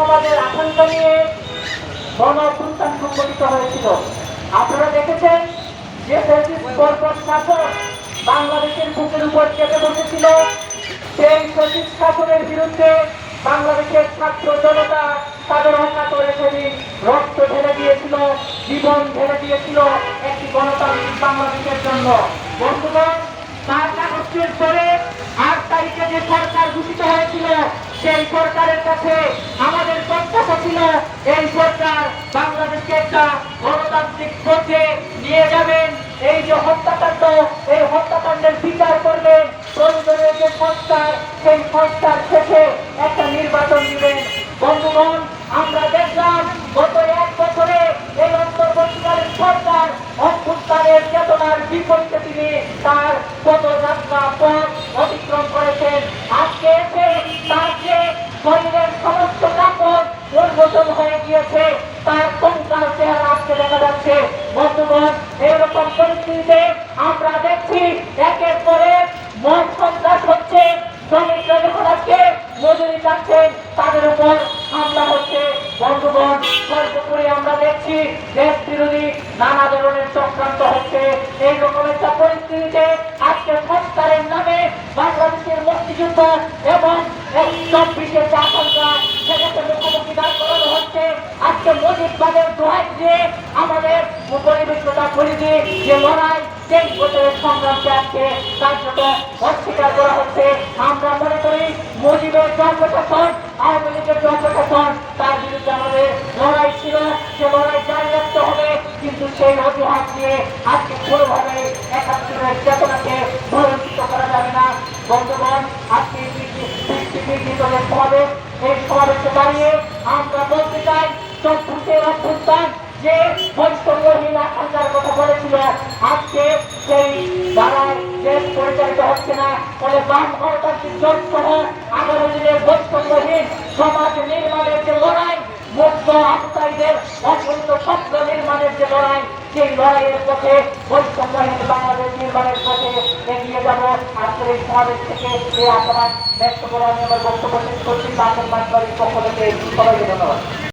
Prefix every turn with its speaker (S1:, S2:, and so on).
S1: সমাজের আকাঙ্ক্ষা নিয়ে গণ অভ্যুত্থান সংগঠিত হয়েছিল। আপনারা দেখেছেন যে বর্বর শাসন বাংলাদেশের বুকের উপর চেপে বসেছিল। সেই ফ্যাসিস্ট শাসনের বিরুদ্ধে বাংলাদেশের ছাত্র জনতা তাদের হত্যা করে সেদিন রক্ত ঢেলে দিয়েছিল, জীবন ঢেলে দিয়েছিল একটি গণতান্ত্রিক বাংলাদেশের জন্য। বন্ধুগণ তার কাগজের পরে আট তারিখে যে সরকার ঘোষিত হয়েছিল সেই সরকারের কাছে আমাদের প্রত্যাশা ছিল, এই সরকার বাংলাদেশকে একটা গণতান্ত্রিক পথে নিয়ে যাবেন। এই যে হত্যাকাণ্ড, এই হত্যাকাণ্ডের বিচার করবেন প্রয়োজনীয় যে সংস্কার, সেই সংস্কার শেষে একটা নির্বাচন দিবেন বন্ধুগণ, আমরা দেখলাম গত এক বছরে এই অন্তর্বর্তীকালীন সরকার অভ্যুত্থানের চেতনার বিপরীতে তিনি তার পরিবর্তন হয়ে গিয়েছে, তার কঙ্কাল চেহারা আজকে দেখা যাচ্ছে? বন্ধুগণ এরকম পরিস্থিতিতে আমরা দেখছি, একের পরে সন্ত্রাস হচ্ছে নানা ধরনের আজকে নামে মুক্তিযুদ্ধ এবং দোহাই আমাদের পরিবেশটা পরিধি যে লড়াই তেইশ বছরের সংগ্রামকে আজকে করা হচ্ছে। আমরা মনে করি, মুজিবের জন্মশাসন আওয়ামী লীগের জন্মশাসন তার বিরুদ্ধে আমাদের লড়াই ছিল, সে লড়াই জারি রাখতে হবে, কিন্তু সেই অজুহাত দিয়ে আজকে কোনোভাবে একাত্তরের চেতনাকে ভরঞ্চিত করা যাবে না। বন্ধুগণ, আজকে সমাবেশ এই সমাবেশে দাঁড়িয়ে আমরা বলতে চাই চব্বিশের অভ্যুত্থান যে বৈষম্যহীন আকাঙ্ক্ষার কথা বলেছিল। আজকে সেই দ্বারায় দেশ পরিচালিত হচ্ছে না ফলে বাম গণতান্ত্রিক জোট সহ আগামী দিনের বৈষম্যহীন সমাজ নির্মাণের যে লড়াই মুক্ত আফসাইদের অত্যন্ত স্বপ্ন নির্মাণের যে বক্তব্য